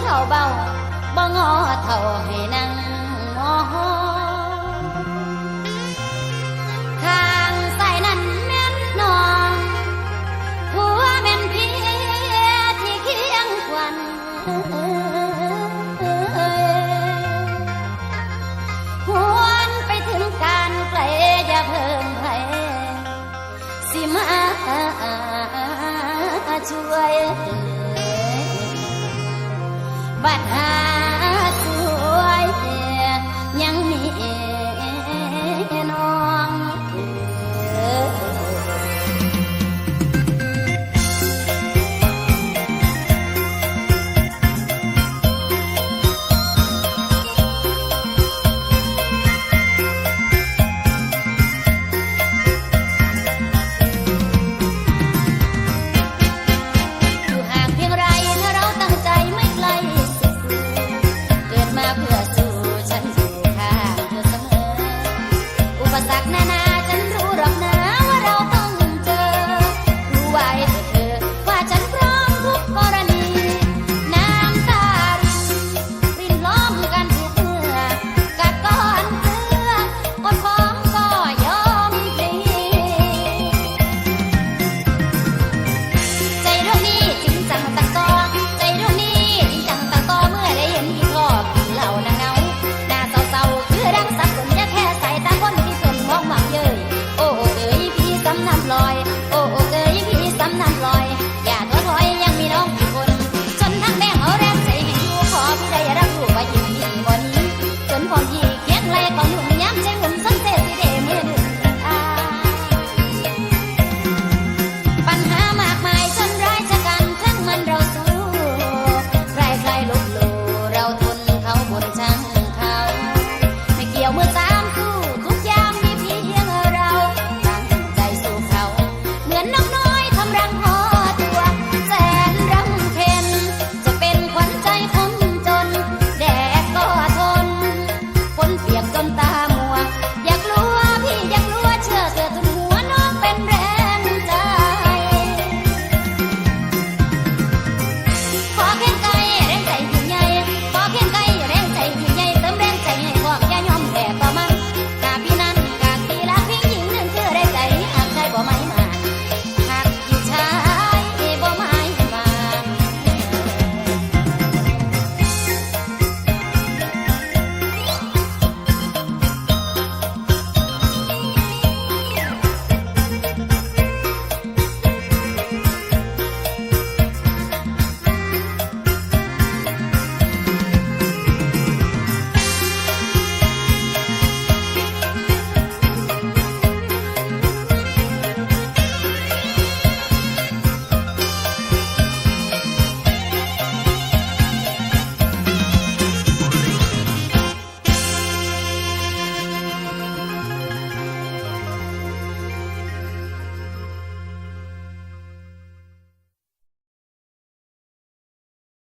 เท่าเบาบ่งอเท่าให้นั่งมอข้างใส่นั้นแม่นน้องหัวแม่นเพียที่เคียงควันหวนไปถึงการไกลอย่าเพิ่มไผสิมาช่วย บัดหา